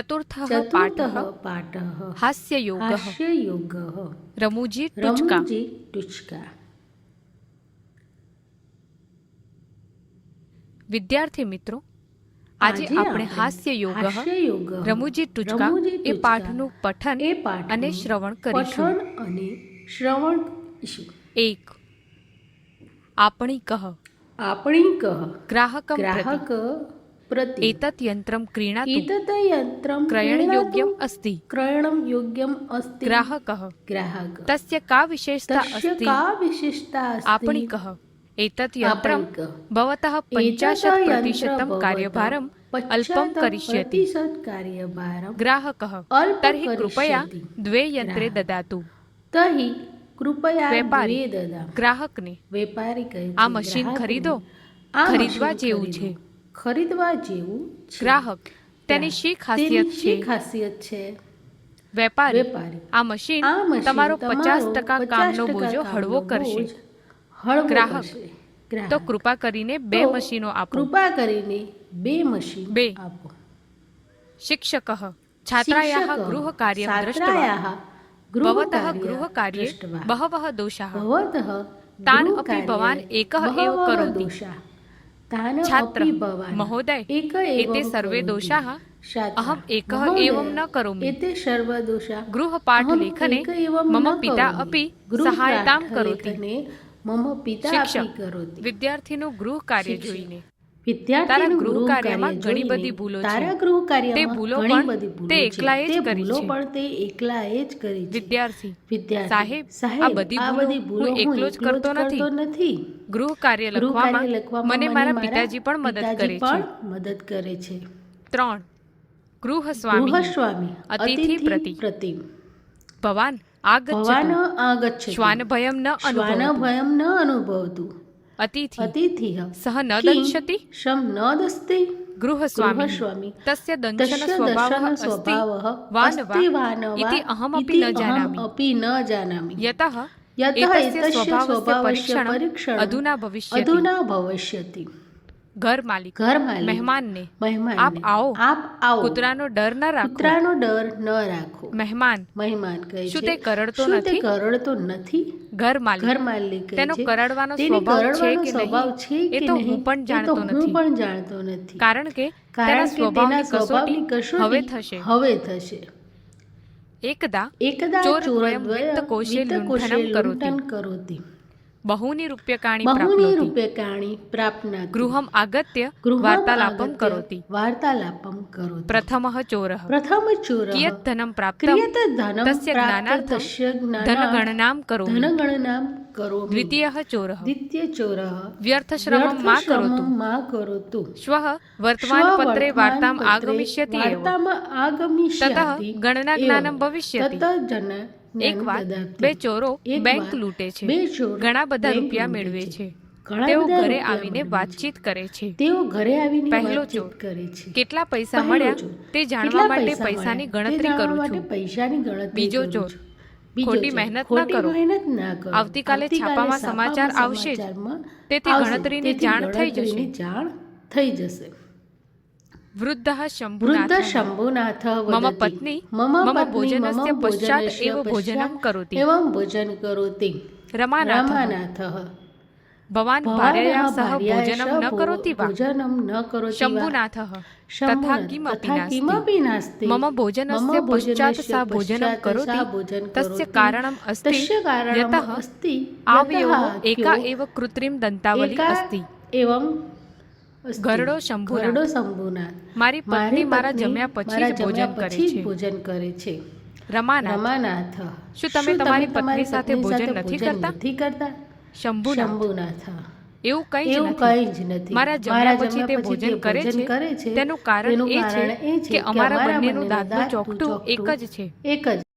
ચતુર્થઃ પાઠ પાઠः હાસ્યયોગઃ હાસ્યયોગः રમૂજી ટુચકા ટૂચકા વિદ્યાર્થી મિત્રો આજે આપણે હાસ્ય યોગ રમૂજી ટૂચકા એ પાઠનું પઠન અને શ્રવણ કરીશું અને શ્રવણ એક આપણી કહ આપણી કહ ગ્રાહક ગ્રાહક ક્રયણમ યોગ્યમ અસ્તિ ગ્રાહકઃ ગ્રાહક તસ્ય કા વિશેષતા તસ્ય અસ્તિ કા વિશિષ્ટા અસ્તિ આપણી કહ એતત યંત્રમ આપણી કહ. ભવતઃ પંચાશત પ્રતિશતમ કાર્યભારમ અલ્પમ કરિષ્યતિ પ્રતિશત કાર્યભારમ ગ્રાહકઃ અલ્પ તર્હિ કૃપયા કરિષ્યતિ. દ્વે યંત્રે ગ્રાહક. દદાતુ તહી કૃપયા વેપારી. ગ્રાહકને વેપારી કહે છે આ મશીન ખરીદો. ખરીદવા જેવું. છે. ખરીદવા જેવું ગ્રાહક તેની શી ખાસિયત છે? ખાસિયત છે? વેપારી આ મશીન તમારો પચાસ ટકા 50% કામનો બોજો હળવો કરશે. ગ્રાહક. તો કૃપા કરીને બે મશીનો આપો. કૃપા કરીને બે મશીન બે. આપો. શિક્ષક છાત્રાયા ગૃહ કાર્ય દૃષ્ટવા ભવતઃ ગૃહ કાર્ય બહવઃ દોષાઃ. તાન અપि ભવાન એકઃ એવ કરોતિ. દોષાः અહમ ગૃહપાઠલેખને એક એવં મમ ન પિતા કરોમિ. અપि ગૃહપાઠ સહાયતામ કરોતિ લેખને મમ પિતા શિક્ષક. અપી કરોતિ વિદ્યાર્થીનું ગૃહ કાર્ય. જોઈને વિદ્યાર્થીનું ગૃહ ગૃહ કાર્યમાં ઘણી બધી ભૂલો તારા ગૃહ કાર્યમાં ભૂલો ઘણી બધી ભૂલો તે એકલાએ જ કરી ભૂલો પણ તે એકલાએ જ કરી વિદ્યાર્થી વિદ્યાર્થી સાહેબ, આ બધી ભૂલો હું એકલો જ કરતો નથી. નથી. ગૃહ કાર્ય લખવામાં લખવામાં મને મારા પિતાજી પણ મદદ કરે છે. પણ મદદ કરે છે. ત્રણ ગૃહ સ્વામી. ગૃહસ્વામી અતિથિ પ્રતિ. પ્રતિમ. ભવાન ભવાન આગચ્છતુ આગચ્છતિ શ્વાન ભયમ ન શ્વાન ભયમ ન અનુભવતું. અતિથિ અતિથિ સહ ન દંશતિ શમ ન દસ્તિ ગૃહ સ્વામી ગૃહસ્વામી તસ્ય દંશન સ્વભાવः સ્વભાવः વાન અસ્તિ વા વાન વા ઇતિ અહમપि ન જાનામિ. અહમપि ન જાનામિ યતઃ યતઃ એતસ્ય સ્વભાવસ્ય પરીક્ષણમ અધુના ભવિષ્યતિ અધુના ભવિષ્યતિ ઘર માલિક ઘર માલિક મહેમાનને મહેમાન આપ આવો. આપ આવો. કૂતરાનો ડર ન રાખો. કૂતરાનો ડર ન રાખો. મહેમાન. મહેમાન કહે છે શું તે કરડતો શું તે કરડતો નથી? ઘર માલિક. ઘર માલિક તેનો કરડવાનો સ્વભાવ છે કે સ્વભાવ છે એ કે તો? હું પણ જાણતો હું નથી. પણ જાણતો નથી. કારણ કે તેના સ્વભાવની કસોટી હવે થશે. હવે થશે. એકદા એકદા ચોર દ્વયમ વિત્ત કોશે લુંઠનં કરોતિ. બહૂની રૂપ્યકાણી બહુની રૂપ્યકાણી પ્રાપ્ના ગૃહમ આગત્ય વાર્તાલાપમ કરોતિ. વાર્તાલાપમ કરોતિ. પ્રથમઃ ચોરઃ. પ્રથમ ચોર. કિયત ધનમ પ્રાપ્તમ. કિયત ધનમ તસ્ય જ્ઞાનાર્થમ. જ્ઞાનાર્થમ. ધનગણનામ કરોમિ. ધનગણનામ કરોમિ. દ્વિતીયઃ ચોરઃ. દ્વિતીય ચોર. વ્યર્થશ્રમં મા કરોતુ. મા કરોતુ. શ્વઃ વર્તમાનપત્રે વાર્તામ આગમિષ્યતિ વાર્તામ આગમિષ્યતિ તતઃ ગણના જ્ઞાનમ ભવિષ્યતિ. તતઃ જન એક વાત બે ચોરો બેંક લૂંટે છે ઘણા બધા રૂપિયા મેળવે છે. તેઓ ઘરે આવીને વાતચીત કરે છે તેઓ ઘરે આવીને પહેલો ચોર. કરે છે કેટલા પૈસા મળ્યા. તે જાણવા માટે પૈસાની ગણતરી કરું છું પૈસાની ગણતરી બીજો ચોર. ખોટી મહેનત ન કરો. આવતીકાલે છાપામાં સમાચાર આવશે જ. તેથી. ગણતરીની જાણ થઈ જશે. જાણ થઈ જશે વૃદ્ધ શંભુનાથ શંભુનાથ મમ. પત્ની મમ ભોજનસ્ય પશ્ચાત એવ ભોજનમ કરોતિ. એવં ભોજન કરોતિ રમાનાથ ભવાન ભાર્યયા સહ ભોજનમ ન કરોતિ વા ભોજનમ ન કરોતિ. શંભુનાથઃ તથા કિમપી નાસ્તિ મમ ભોજનસ્ય પશ્ચાત સા ભોજનમ કરોતિ તસ્ય. કારણમ અસ્તિ યતઃ આવયોः એકા એવ કૃત્રિમ દંતાવલી અસ્તિ એવં ઘરડો શંભુનાથ. ઘરડો શંભુનાથ. મારી પત્ની મારા જમ્યા પછી ભોજન કરે છે. ભોજન કરે છે. રમાનાથ. રમાનાથ. શું તમે તમારી પત્ની સાથે ભોજન નથી કરતા? નથી કરતા? શંભુનાથ. શંભુનાથ એવું કંઈ એવું નથી. કંઈ જ નથી. મારા જમ્યા પછી તે ભોજન કરે છે. તેનું કારણ એ છે કે અમારા બંનેનું દાંતનું ચોકઠું એક જ છે. એક જ